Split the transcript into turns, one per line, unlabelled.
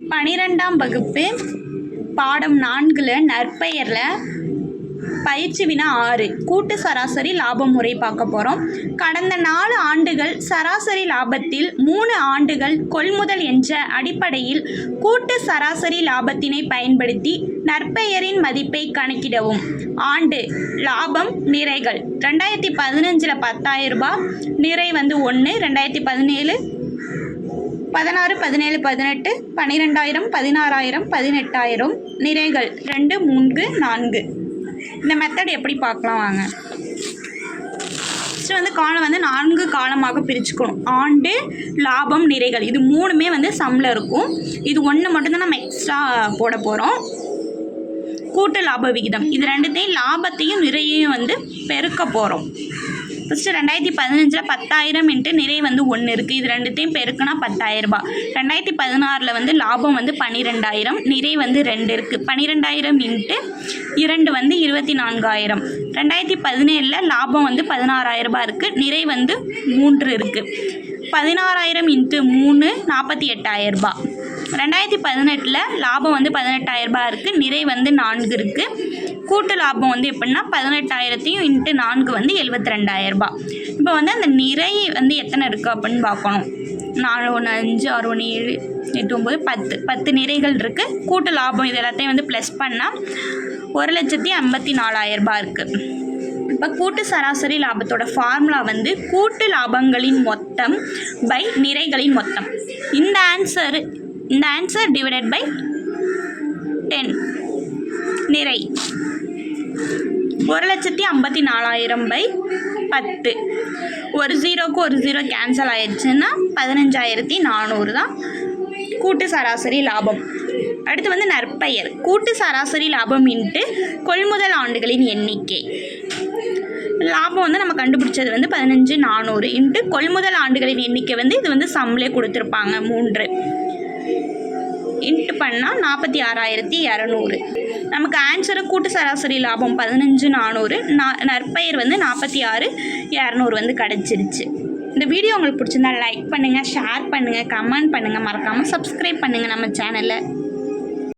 பனிரெண்டாம் வகுப்பு பாடம் நான்கில் நற்பெயரில் பயிற்சி வினா ஆறு கூட்டு சராசரி லாப முறை பார்க்க போகிறோம் கடந்த நாலு ஆண்டுகள் சராசரி லாபத்தில் மூணு ஆண்டுகள் கொள்முதல் என்ற அடிப்படையில் கூட்டு சராசரி லாபத்தினை பயன்படுத்தி நற்பெயரின் மதிப்பை கணக்கிடவும். ஆண்டு லாபம் நிறைகள். ரெண்டாயிரத்தி பதினஞ்சில் பத்தாயிரம் ரூபாய் நிறை வந்து ஒன்று ரெண்டாயிரத்தி பதினேழு பதினாறு பதினேழு பதினெட்டு பன்னிரெண்டாயிரம் பதினாறாயிரம் பதினெட்டாயிரம் நிறைகள் ரெண்டு மூன்று நான்கு. இந்த மெத்தட் எப்படி பார்க்கலாம் வாங்க. ஃபஸ்ட்டு வந்து காலம் வந்து நான்கு காலமாக பிரிச்சுக்கணும். ஆண்டு லாபம் நிறைகள் இது மூணுமே வந்து சம்மில் இருக்கும். இது ஒன்று மட்டும்தான் நம்ம எக்ஸ்ட்ரா போட போகிறோம் கூட்டு லாப விகிதம். இது ரெண்டுத்தையும் லாபத்தையும் நிறையையும் வந்து பெருக்க போகிறோம் ஃபஸ்ட்டு ரெண்டாயிரத்தி பதினஞ்சில் பத்தாயிரம் இன்ட்டு நிறை வந்து ஒன்று இருக்குது இது ரெண்டுத்தையும் பெருக்குனா பத்தாயிரம் ரூபாய் ரெண்டாயிரத்தி பதினாறில் வந்து லாபம் வந்து பன்னிரெண்டாயிரம் நிறை வந்து ரெண்டு இருக்குது பன்னிரெண்டாயிரம் இன்ட்டு இரண்டு வந்து இருபத்தி நான்காயிரம் ரெண்டாயிரத்தி பதினேழில் லாபம் வந்து பதினாறாயிரம் ரூபாய் இருக்குது நிறை வந்து மூன்று இருக்குது பதினாறாயிரம் இன்ட்டு மூணு நாற்பத்தி எட்டாயிரம் ரூபாய் ரெண்டாயிரத்தி பதினெட்டில் லாபம் வந்து பதினெட்டாயிரம் ரூபாய் இருக்குது நிறை வந்து நான்கு இருக்குது கூட்டு லாபம் வந்து எப்படின்னா பதினெட்டாயிரத்தையும் இன்ட்டு நான்கு வந்து எழுபத்தி ரெண்டாயிரம் ரூபாய். இப்போ வந்து அந்த நிறை வந்து எத்தனை இருக்குது அப்படின்னு பார்க்கணும். நாலு ஒன்று அஞ்சு ஆறு ஒன்று ஏழு எட்டு ஒம்பது பத்து. பத்து நிறைகள் இருக்குது கூட்டு லாபம் இது எல்லாத்தையும் வந்து ப்ளஸ் பண்ணால் ஒரு லட்சத்தி ஐம்பத்தி நாலாயிரம் ரூபாய் இருக்குது இப்போ கூட்டு சராசரி லாபத்தோட ஃபார்முலா வந்து கூட்டு லாபங்களின் மொத்தம் பை நிறைகளின் மொத்தம். இந்த ஆன்சர் இந்த ஆன்சர் டிவைடட் பை டென் நிறை. ஒரு லட்சத்தி ஐம்பத்தி நாலாயிரம் பை பத்து. ஒரு ஜீரோக்கு ஒரு ஜீரோ கேன்சல் ஆயிடுச்சுன்னா பதினஞ்சாயிரத்தி நானூறு தான் கூட்டு சராசரி லாபம். அடுத்து வந்து நற்பெயர். கூட்டு சராசரி லாபம் இன்ட்டு கொள்முதல் ஆண்டுகளின் எண்ணிக்கை. லாபம் வந்து நம்ம கண்டுபிடிச்சது வந்து பதினஞ்சு நானூறு இன்ட்டு கொள்முதல் ஆண்டுகளின் எண்ணிக்கை வந்து இது வந்து சம்லே கொடுத்துருப்பாங்க மூன்று. இன்ட்டு பண்ணால் நாற்பத்தி ஆறாயிரத்தி இரநூறு. நமக்கு ஆன்சரு கூட்டு சராசரி லாபம் பதினஞ்சு நானூறு. நா நற்பயிர் வந்து நாற்பத்தி ஆறு இரநூறு வந்து கிடச்சிருச்சு. இந்த வீடியோ உங்களுக்கு பிடிச்சிருந்தா லைக் பண்ணுங்கள் ஷேர் பண்ணுங்கள் கமெண்ட் பண்ணுங்கள் மறக்காமல் சப்ஸ்கிரைப் பண்ணுங்கள் நம்ம சேனலை